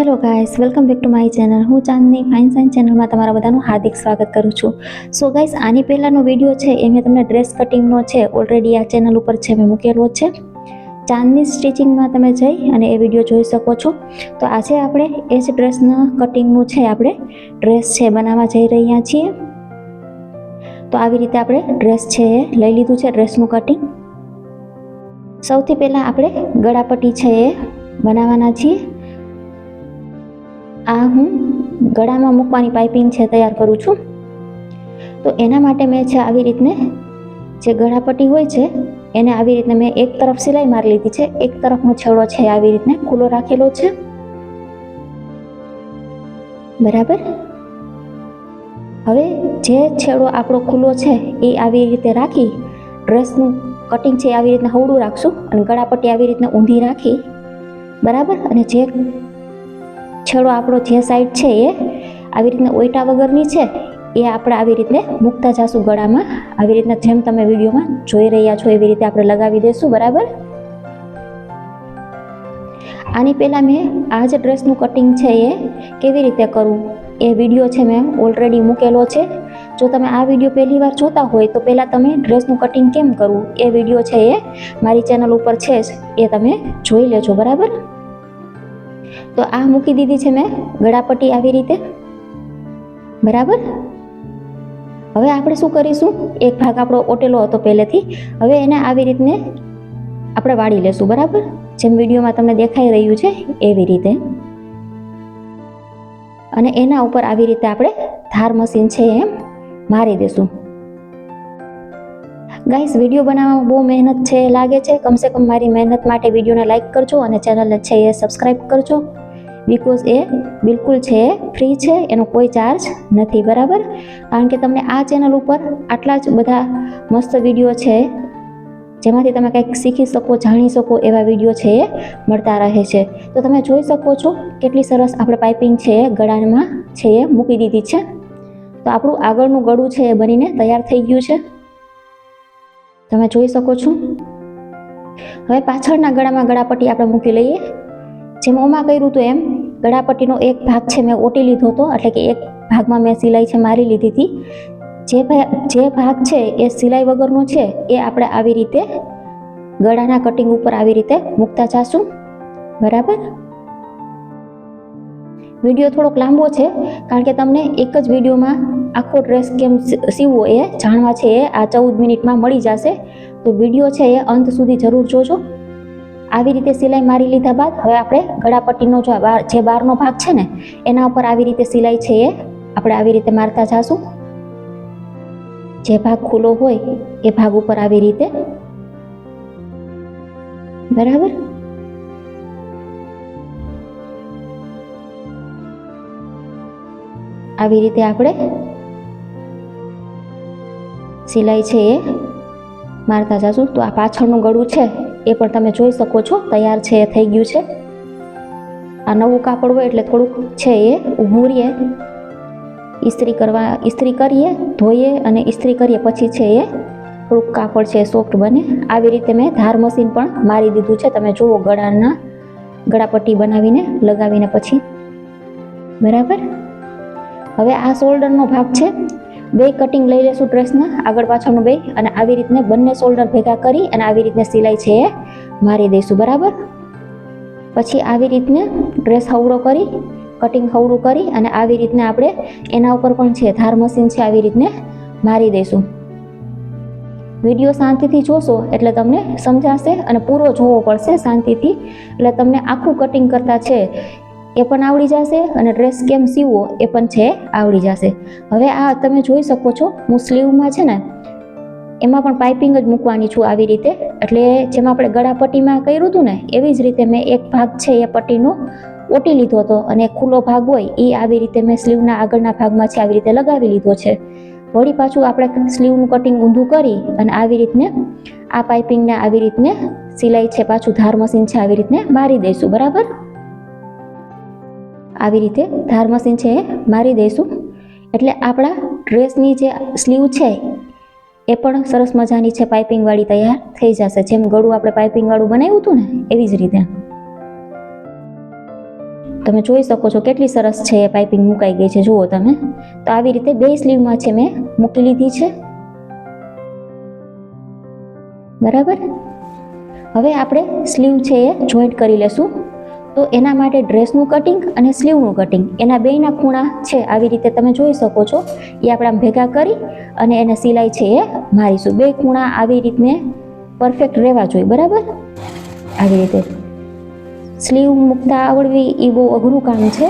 Hello guys welcome back to my channel હું Chandni fine sign ચેનલમાં તમારા બધાનું હાર્દિક સ્વાગત કરું છું. સો ગાઈસ આની પહેલાંનો વીડિયો છે એ મેં તમને ડ્રેસ કટિંગનો છે. ઓલરેડી આ ચેનલ ઉપર છે, મેં મૂકેલો છે. ચાંદની સ્ટિચિંગમાં તમે જઈ અને એ વીડિયો જોઈ શકો છો. તો આજે આપણે, એ જ ડ્રેસના કટિંગનું છે આપણે. ડ્રેસ છે, બનાવવા જઈ રહ્યા છીએ. તો આવી રીતે આપણે ડ્રેસ છે એ લઈ લીધું છે ડ્રેસનું કટિંગ સૌથી પહેલાં આપણે ગળાપટ્ટી છે એ બનાવવાના છીએ. આ હું ગળામાં મૂકવાની પાઇપિંગ છે તૈયાર કરું છું. તો એના માટે મેં છે આવી રીતને જે ગળાપટ્ટી હોય છે, એને આવી રીતને મેં એક તરફ સિલાઈ મારી લીધી છે, એક તરફનો છેડો છે, આવી રીતને ખુલ્લો રાખેલો છે. બરાબર? હવે જે છેડો આપણો ખુલ્લો છે, એ આવી રીતે રાખી, ડ્રેસનું કટિંગ છે આવી રીતને હવડું રાખશું અને ગળાપટ્ટી આવી રીતના ઊંધી રાખી. બરાબર? અને જે છેડો આપણો જે સાઈડ છે એ આવી રીતના ઓઈટા વગરની છે, એ આપણે આવી રીતે મૂકતા જાશું ગળામાં. આવી રીતના જેમ તમે વિડીયોમાં જોઈ રહ્યા છો એવી રીતે આપણે લગાવી દઈશું બરાબર? આની પહેલાં મેં આ જ ડ્રેસનું કટિંગ છે એ કેવી રીતે કરવું એ વીડિયો છે મેં ઓલરેડી મૂકેલો છે. જો તમે આ વીડિયો પહેલી વાર જોતા હોય તો પહેલાં તમે ડ્રેસનું કટિંગ કેમ કરવું એ વીડિયો છે એ મારી ચેનલ ઉપર છે જ, એ તમે જોઈ લેજો, બરાબર? તો આ મૂકી દીધી છે મેં ગળાપટ્ટી આવી રીતે. બરાબર? હવે આપણે શું કરીશું? એક ભાગ આપણો ઓટેલો હતો પહેલેથી. હવે એને આવી રીતને આપણે વાળી લેશું, બરાબર? જેમ વિડીયોમાં તમને દેખાઈ રહ્યું છે એવી રીતે. અને એના ઉપર આવી રીતે આપણે ધાર મશીન છે એમ મારી દેશું. ગાઈસ વીડિયો બનાવવામાં બહુ મહેનત છે, લાગે છે. કમસે કમ મારી મહેનત માટે વિડીયોને લાઈક કરજો અને ચેનલને છે એ સબસ્ક્રાઈબ કરજો. બિકોઝ એ બિલકુલ છે ફ્રી છે, એનો કોઈ ચાર્જ નથી, બરાબર? કારણ કે તમને આ ચેનલ ઉપર આટલા જ બધા મસ્ત વીડિયો છે, જેમાંથી તમે કંઈક શીખી શકો, જાણી શકો એવા વીડિયો છે એ મળતા રહે છે. તો તમે જોઈ શકો છો કેટલી સરસ આપણે પાઇપિંગ છે એ ગળામાં છે એ મૂકી દીધી છે. તો આપણું આગળનું ગળું છે એ બનીને તૈયાર થઈ ગયું છે. તમે જોઈ શકો છો. હવે પાછળના ગળામાં ગળાપટ્ટી આપણે મૂકી લઈએ. જેમ ઓમાં કર્યું હતું એમ, ગળાપટ્ટીનો એક ભાગ છે મેં ઓટી લીધો હતો, એટલે કે એક ભાગમાં મેં સિલાઈ છે મારી લીધી હતી. જે જે ભાગ છે એ સિલાઈ વગરનો છે, એ આપણે આવી રીતે ગળાના કટિંગ ઉપર આવી રીતે મૂકતા જાશું. બરાબર? વીડિયો થોડોક લાંબો છે, કારણ કે તમને એક જ વિડીયોમાં આખો ડ્રેસ કેમ સીવવો એ જાણવા છે એ આ ચૌદ મિનિટમાં મળી જશે. તો વીડિયો છે એ અંત સુધી જરૂર જોજો. આવી રીતે સિલાઈ મારી લીધા બાદ હવે આપણે ગળાપટ્ટીનો જો જે બહારનો ભાગ છે ને, એના ઉપર આવી રીતે સિલાઈ છે એ આપણે આવી રીતે મારતા જાશું. જે ભાગ ખુલ્લો હોય એ ભાગ ઉપર આવી રીતે. બરાબર? આવી રીતે આપણે સિલાઈ છે એ. મારતા જાશું. તો આ પાછળનું ગળું છે, એ પણ તમે જોઈ શકો છો. તૈયાર છે, એ થઈ ગયું છે. આ નવું કાપડ હોય એટલે થોડુંક છે એ, ઊભું રહીએ. ઇસ્ત્રી કરવા, ઇસ્ત્રી કરીએ, ધોઈએ અને ઇસ્ત્રી કરીએ પછી છે એ, થોડુંક કાપડ છે સોફ્ટ બને. આવી રીતે મેં ધાર મશીન પણ મારી દીધું છે. તમે જુઓ ગળાના ગળાપટ્ટી બનાવીને લગાવીને પછી. બરાબર? હવે આ શોલ્ડરનો ભાગ છે. બે કટિંગ લઈ લેશું ડ્રેસના આગળ પાછળનું બે. અને આવી રીતને બંને શોલ્ડર ભેગા કરી અને આવી રીતને સિલાઈ છે એ મારી દઈશું, બરાબર? પછી આવી રીતને ડ્રેસ હવડો કરી કટિંગ હવડું કરી અને આવી રીતને આપણે એના ઉપર પણ છે, ધાર મશીન છે, આવી રીતને મારી દઈશું. વીડિયો શાંતિથી જોશો એટલે તમને સમજાશે અને પૂરો જોવો પડશે શાંતિથી. એટલે તમને આખું કટિંગ કરતાં છે એ પણ આવડી જશે અને ડ્રેસ કેમ સીવવો એ પણ છે, આવડી જશે. હવે આ તમે જોઈ શકો છો, હું સ્લીવમાં છે ને, એમાં પણ પાઇપિંગ જ મૂકવાની છું આવી રીતે. એટલે જેમ આપણે ગળાપટ્ટીમાં કર્યું હતું ને, એવી જ રીતે મેં એક ભાગ છે એ પટ્ટીનો ઓટી લીધો હતો. અને ખુલ્લો ભાગ હોય એ આવી રીતે મેં સ્લીવના આગળના ભાગમાં છે, આવી રીતે લગાવી લીધો છે. વળી પાછું આપણે સ્લીવનું કટિંગ ઊંધું કરી અને આવી રીતને, આ પાઇપિંગને આવી રીતને સિલાઈ છે, પાછું ધાર મશીન છે, આવી રીતને મારી દઈશું, બરાબર? આવી રીતે ધાર મશીન છે એ મારી દઈશું. એટલે આપણા ડ્રેસની જે સ્લીવ છે એ પણ સરસ મજાની છે, પાઇપિંગવાળી તૈયાર થઈ જશે. જેમ ગળું આપણે પાઇપિંગવાળું બનાવ્યું હતું ને, એવી જ રીતે. તમે જોઈ શકો છો કેટલી સરસ છે એ પાઇપિંગ મુકાઈ ગઈ છે. જુઓ તમે. તો આવી રીતે બે સ્લીવમાં છે મેં મૂકી લીધી છે. બરાબર? હવે આપણે સ્લીવ છે એ જોઈન્ટ કરી લેશું. તો એના માટે ડ્રેસનું કટિંગ અને સ્લીવનું કટિંગ એના બેયના ખૂણા છે, આવી રીતે તમે જોઈ શકો છો. એ આપણે આમ ભેગા કરી અને એને સિલાઈ છે એ મારીશું. બે ખૂણા આવી રીતને પરફેક્ટ રહેવા જોઈએ, બરાબર? આવી રીતે સ્લીવ મૂકતા આવડવી એ બહુ અઘરું કામ છે.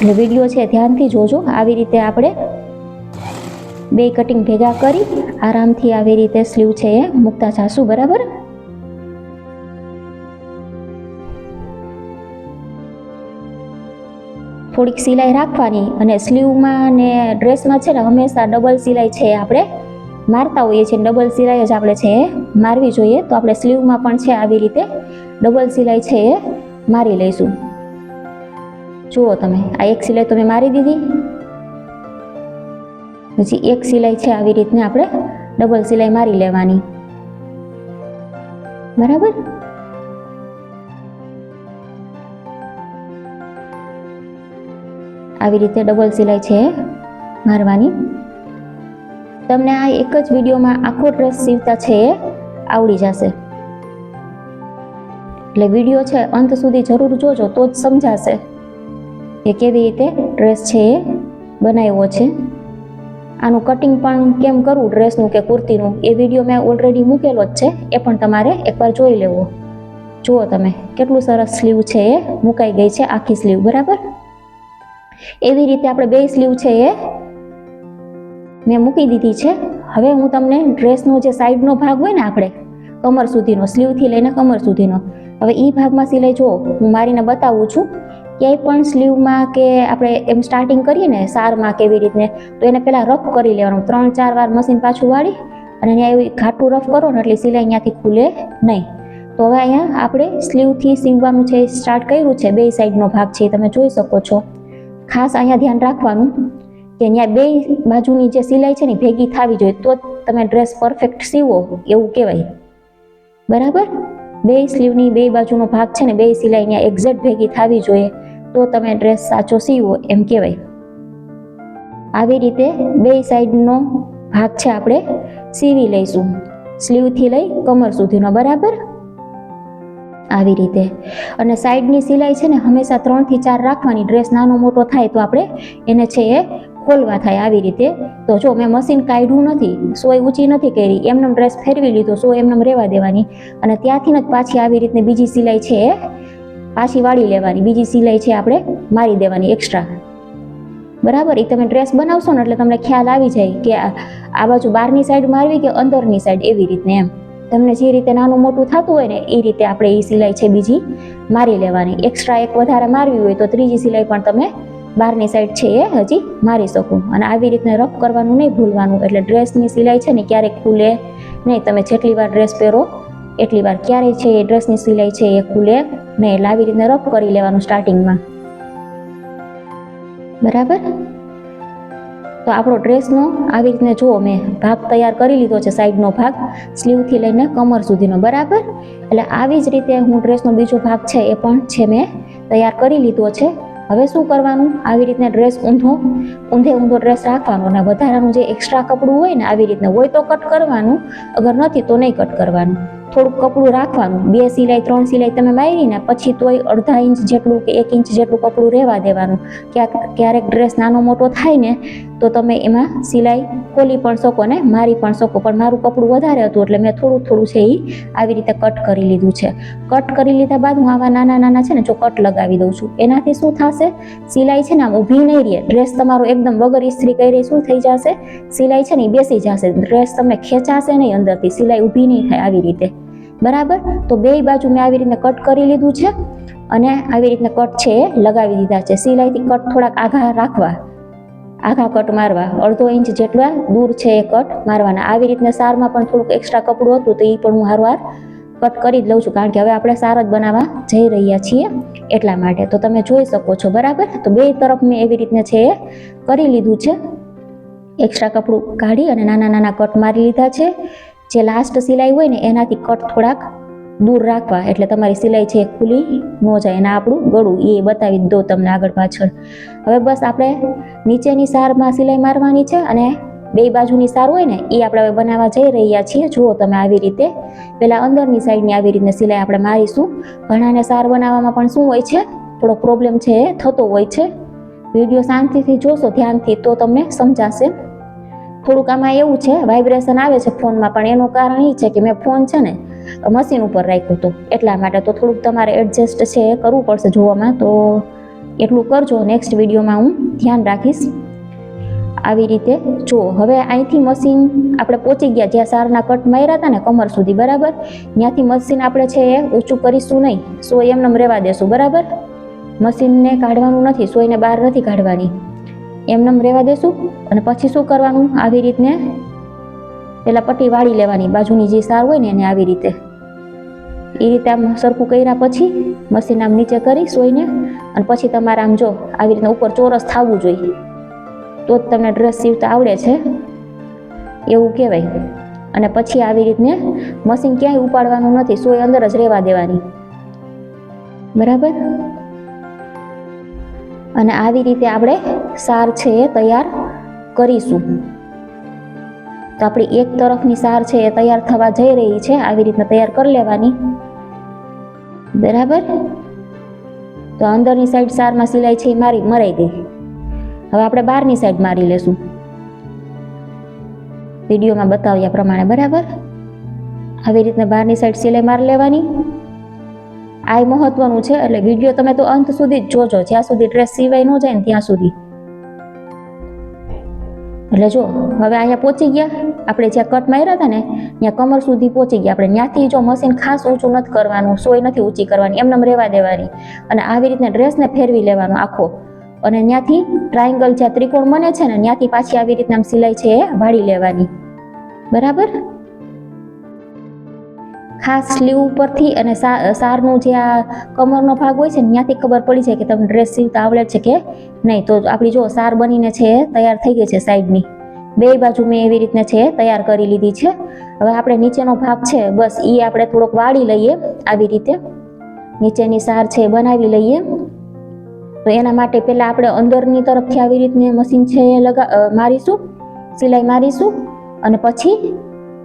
એટલે વીડિયો છે ધ્યાનથી જોજો. આવી રીતે આપણે બે કટિંગ ભેગા કરી, આરામથી આવી રીતે સ્લીવ છે એ મૂકતા જાશું, બરાબર? થોડીક સિલાઈ રાખવાની અને સ્લીવમાં ને ડ્રેસમાં છે ને હંમેશા ડબલ સિલાઈ છે આપણે મારતા હોઈએ છીએ. ડબલ સિલાઈ જ આપણે છે એ મારવી જોઈએ. તો આપણે સ્લીવમાં પણ છે આવી રીતે ડબલ સિલાઈ છે એ મારી લઈશું. જુઓ તમે, આ એક સિલાઈ તો મેં મારી દીધી. પછી એક સિલાઈ છે આવી રીતને આપણે ડબલ સિલાઈ મારી લેવાની. બરાબર? આવી રીતે ડબલ સિલાઈ છે મારવાની. તમને આ એક જ વિડીયોમાં આખો ડ્રેસ સીવતા છે એ આવડી જશે. એટલે વીડિયો છે, અંત સુધી જરૂર જોજો, તો જ સમજાશે કે કેવી રીતે ડ્રેસ છે એ બનાવ્યો છે. આનું કટિંગ પણ કેમ કરવું, ડ્રેસનું કે કુર્તીનું, એ વીડિયો મેં ઓલરેડી મૂકેલો જ છે, એ પણ તમારે એકવાર જોઈ લેવો. જુઓ તમે, કેટલું સરસ સ્લીવ છે એ, મુકાઈ ગઈ છે આખી સ્લીવ બરાબર? એવી રીતે આપણે બે સ્લીવ છે એ મેં મૂકી દીધી છે. હવે હું તમને ડ્રેસનો જે સાઈડનો ભાગ હોય ને આપણે, કમર સુધીનો સ્લીવથી લઈને કમર સુધીનો, હવે એ ભાગમાં સિલાઈ જો હું મારીને બતાવું છું. ક્યાંય પણ સ્લીવમાં કે આપણે એમ સ્ટાર્ટિંગ કરીએ ને, સારમાં કેવી રીતને, તો એને પહેલાં રફ કરી લેવાનું. ત્રણ, ચાર વાર મશીન પાછું વાળી અને ત્યાં એવી ઘાટું રફ કરો ને એટલે સિલાઈ અહીંયાથી ખુલે નહીં. તો હવે અહીંયા આપણે સ્લીવથી સીવવાનું છે સ્ટાર્ટ કર્યું છે. બે સાઈડનો ભાગ છે તમે જોઈ શકો છો. ખાસ અહીંયા ધ્યાન રાખવાનું કે અહીંયા બે બાજુની જે સિલાઈ છે ને ભેગી થવી જોઈએ, તો તમે ડ્રેસ પરફેક્ટ સીવો એવું કહેવાય. બરાબર? બે સ્લીવની બે બાજુનો ભાગ છે ને, બે સિલાઈ અહીંયા એક્ઝેક્ટ ભેગી થવી જોઈએ, તો તમે ડ્રેસ સાચો સીવો, એમ કહેવાય. આવી રીતે બે સાઈડનો ભાગ છે આપણે સીવી લઈશું. સ્લીવથી લઈ કમર સુધીનો, બરાબર? આવી રીતે. અને સાઈડની સિલાઈ છે ને હંમેશા ત્રણથી ચાર રાખવાની. ડ્રેસ નાનો મોટો થાય તો આપણે એને છે એ ખોલવા થાય આવી રીતે. તો જો મેં મશીન કાઢ્યું નથી, સોય ઊંચી નથી કરી એમને ડ્રેસ ફેરવી લીધો સો એમને રહેવા દેવાની. અને ત્યાંથી જ પાછી આવી રીતની બીજી સિલાઈ છે એ પાછી વાળી લેવાની. બીજી સિલાઈ છે આપણે મારી દેવાની એક્સ્ટ્રા બરાબર? એ તમે ડ્રેસ બનાવશો ને એટલે તમને ખ્યાલ આવી જાય કે આ બાજુ બહારની સાઈડ મારવી કે અંદરની સાઈડ? એવી રીતને એમ. તમને જે રીતે નાનું મોટું થતું હોય ને, એ રીતે આપણે એ સિલાઈ છે બીજી મારી લેવાની. એક્સ્ટ્રા એક વધારે મારવી હોય તો ત્રીજી સિલાઈ પણ તમે બહારની સાઈડ છે એ હજી મારી શકું. અને આવી રીતને રફ કરવાનું નહીં ભૂલવાનું. એટલે ડ્રેસની સિલાઈ છે ને, ક્યારેક ખુલે નહીં. તમે જેટલી વાર ડ્રેસ પહેરો, એટલી વાર ક્યારેય છે એ ડ્રેસની સિલાઈ છે એ ખુલે નહીં. એટલે આવી રીતને રફ કરી લેવાનું સ્ટાર્ટિંગમાં બરાબર? તો આપણો ડ્રેસનો આવી રીતને જુઓ મેં ભાગ તૈયાર કરી લીધો છે સાઈડનો ભાગ, સ્લીવથી લઈને કમર સુધીનો, બરાબર? એટલે આવી જ રીતે હું ડ્રેસનો બીજો ભાગ છે એ પણ છે મેં તૈયાર કરી લીધો છે. હવે શું કરવાનું? આવી રીતના ડ્રેસ ઊંધો, ઊંધે ઊંધો ડ્રેસ રાખવાનો અને વધારાનું જે એક્સ્ટ્રા કપડું હોય ને, આવી રીતના હોય તો કટ કરવાનું. અગર નથી તો નહીં કટ કરવાનું. થોડુંક કપડું રાખવાનું. બે સિલાઈ, ત્રણ સિલાઈ તમે મારીને પછી તોય અડધા ઇંચ જેટલું કે એક ઇંચ જેટલું કપડું રહેવા દેવાનું. ક્યાંક ક્યારેક ડ્રેસ નાનો મોટો થાય ને, તો તમે એમાં સિલાઈ ખોલી પણ શકો ને, મારી પણ શકો. પણ મારું કપડું વધારે હતું એટલે મેં થોડું થોડું છે એ આવી રીતે કટ કરી લીધું છે. કટ કરી લીધા બાદ હું આવા નાના નાના છે ને, જો કટ લગાવી દઉં છું. એનાથી શું થશે? સિલાઈ છે ને, આમ ઊભી નહીં રહે. ડ્રેસ તમારો એકદમ વગર ઇસ્ત્રી કરી શું થઈ જશે? સિલાઈ છે ને એ બેસી જશે. ડ્રેસ તમને ખેંચાશે નહીં અંદરથી. સિલાઈ ઊભી નહીં થાય આવી રીતે. બરાબર? તો બે બાજુ મેં આવી રીતે કટ કરી લીધું છે અને આવી રીતના કટ છે એ લગાવી દીધા છે. સિલાઈથી કટ થોડાક આઘા રાખવા. આઘા કટ મારવા. અડધો ઇંચ જેટલા દૂર છે એ કટ મારવાના. આવી રીતના સારમાં પણ થોડુંક એક્સ્ટ્રા કપડું હતું તો એ પણ હું હારવાર કટ કરી જ લઉં છું. કારણ કે હવે આપણે સાર જ બનાવવા જઈ રહ્યા છીએ એટલા માટે. તો તમે જોઈ શકો છો, બરાબર? તો બે તરફ મેં એવી રીતના છે એ કરી લીધું છે. એક્સ્ટ્રા કપડું કાઢી અને નાના નાના કટ મારી લીધા છે. જે લાસ્ટ સિલાઈ હોય ને, એનાથી કટ થોડાક દૂર રાખવા. એટલે તમારી સિલાઈ છે ખુલી ન જાય અને આપણું ગળું એ બતાવી દો તમને આગળ પાછળ. હવે બસ આપણે નીચેની સારમાં સિલાઈ મારવાની છે અને બે બાજુની સાર હોય ને એ આપણે હવે બનાવવા જઈ રહ્યા છીએ. જુઓ તમે આવી રીતે. પહેલાં અંદરની સાઈડની આવી રીતે સિલાઈ આપણે મારીશું. ઘણાને સાર બનાવવામાં પણ શું હોય છે? થોડો પ્રોબ્લેમ છે એ થતો હોય છે. વીડિયો શાંતિથી જોશો, ધ્યાનથી તો તમને સમજાશે. થોડુંક આમાં એવું છે વાઇબ્રેશન આવે છે ફોનમાં, પણ એનું કારણ એ છે કે મેં ફોન છે ને મશીન ઉપર રાખ્યું હતું. એટલા માટે તો થોડુંક તમારે એડજસ્ટ છે, એ કરવું પડશે જોવામાં. તો એટલું કરજો નેક્સ્ટ વિડીયોમાં હું ધ્યાન રાખીશ. આવી રીતે. જુઓ હવે અહીંથી મશીન આપણે પહોંચી ગયા, જ્યાં સારના કટ માર્યા હતા ને કમર સુધી, બરાબર? ત્યાંથી મશીન આપણે છે એ ઊંચું કરીશું નહીં સો એમને રહેવા દેશું, બરાબર? મશીનને કાઢવાનું નથી, સોયને બહાર નથી કાઢવાની. એમને રહેવા દેશું. અને પછી શું કરવાનું? આવી રીતને પેલા પટ્ટી વાળી લેવાની, બાજુની જે સાર હોય ને એને આવી રીતે. એ રીતે આમ સરખું કર્યા પછી મશીન આમ નીચે કરી સોઈને અને પછી તમારે આમ જો આવી રીતના ઉપર ચોરસ થવું જોઈએ. તો જ તમને ડ્રેસ સીવતા આવડે છે. એવું કહેવાય. અને પછી આવી રીતને મશીન ક્યાંય ઉપાડવાનું નથી, સોય અંદર જ રહેવા દેવાની. બરાબર? અને આવી રીતે આપણે સાર છે એ તૈયાર કરીશું. તો આપણી એક તરફની સાર છે એ તૈયાર થવા જઈ રહી છે. આવી રીતના તૈયાર કરી લેવાની. બરાબર? તો અંદરની સાઈડ સારમાં સિલાઈ છે એ મારી, મરાઈ ગઈ. હવે આપણે બહારની સાઈડ મારી લેશું. વિડીયોમાં બતાવ્યા પ્રમાણે, બરાબર? આવી રીતના બહારની સાઈડ સિલાઈ મારી લેવાની. આ મહત્વનું છે, એટલે વીડિયો તમે તો અંત સુધી જ જોજો. જ્યાં સુધી ડ્રેસ સિવાય ન જાય ને ત્યાં સુધી. એટલે જો, હવે અહીંયા પહોંચી ગયા. આપણે જ્યાં કટ માર્યા હતા ને, ત્યાં કમર સુધી પહોંચી ગયા. આપણે ત્યાંથી જો મશીન ખાસ ઊંચું નથી કરવાનું, સોય નથી ઊંચી કરવાની, એમને રહેવા દેવાની. અને આવી રીતના ડ્રેસને ફેરવી લેવાનો આખો. અને ત્યાંથી ટ્રાયંગલ જ્યાં ત્રિકોણ બને છે ને, ત્યાંથી પાછી આવી રીતના સિલાઈ છે એ વાળી લેવાની. બરાબર? ખાસ સ્લીવ ઉપરથી અને સારનું જે આ કમરનો ભાગ હોય છે ને, ત્યાંથી ખબર પડી જાય કે તમને ડ્રેસ સીવતા આવડે છે કે નહીં. તો આપણી જો સાર બનીને છે, તૈયાર થઈ ગઈ છે સાઈડની. બે બાજુ મેં એવી રીતના છે, તૈયાર કરી લીધી છે. હવે આપણે નીચેનો ભાગ છે, બસ એ આપણે થોડોક વાળી લઈએ આવી રીતે. નીચેની સાર છે બનાવી લઈએ. તો એના માટે પહેલાં આપણે અંદરની તરફથી આવી રીતને મશીન છે એ લગા મારીશું, સિલાઈ મારીશું અને પછી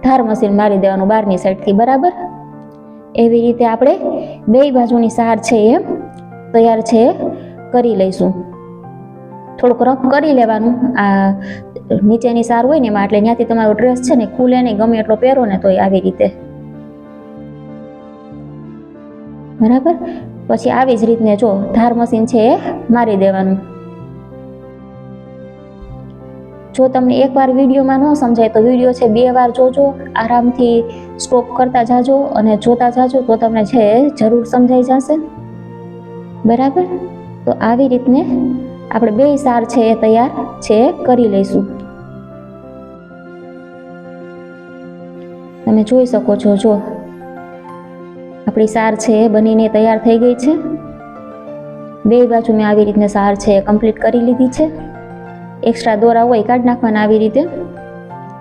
ધાર મશીન મારી દેવાનું બહારની સાઈડથી, બરાબર? એવી રીતે આપણે બે બાજુની સાર છે એ તૈયાર છે, કરી લઈશું. થોડુંક રફ કરી લેવાનું. આ નીચેની સાર હોય ને એમાં, એટલે ત્યાંથી તમારો ડ્રેસ છે ને ખુલે નહીં, ગમે એટલો પહેરો ને તોય આવી રીતે. બરાબર? પછી આવી જ રીતને જો ધાર મશીન છે એ મારી દેવાનું. જો તમને એકવાર વિડીયોમાં ન સમજાય તો વીડિયો છે બે વાર જોજો, આરામથી સ્ટોપ કરતા જાજો અને જોતા જાજો તો તમને છે જરૂર સમજાઈ જશે. બરાબર? તો આવી રીતને આપણે બે સાર છે એ તૈયાર છે કરી લઈશું. તમે જોઈ શકો છો, જો આપણી સાર છે એ બનીને તૈયાર થઈ ગઈ છે. બે બાજુ મેં આવી રીતને સાર છે એ કમ્પ્લીટ કરી લીધી છે. એક્સ્ટ્રા દોરા હોય કાઢી નાખવાના આવી રીતે.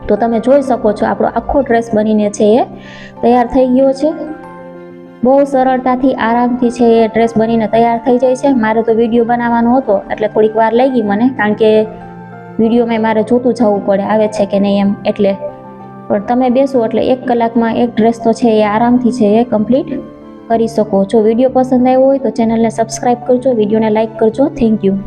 તો તમે જોઈ શકો છો, આપણો આખો ડ્રેસ બનીને છે એ તૈયાર થઈ ગયો છે. બહુ સરળતાથી, આરામથી છે એ ડ્રેસ બનીને તૈયાર થઈ જાય છે. મારે તો વીડિયો બનાવવાનો હતો, એટલે થોડીક વાર લાગી મને, કારણ કે વિડીયોમાં મારે જોતું જવું પડે, આવે છે કે નહીં એમ, એટલે. પણ તમે બેસો, એટલે એક કલાકમાં એક ડ્રેસ તો છે એ આરામથી છે એ કમ્પ્લીટ કરી શકો. જો વીડિયો પસંદ આવ્યો હોય તો ચેનલને સબસ્ક્રાઈબ કરજો, વિડીયોને લાઇક કરજો. Thank you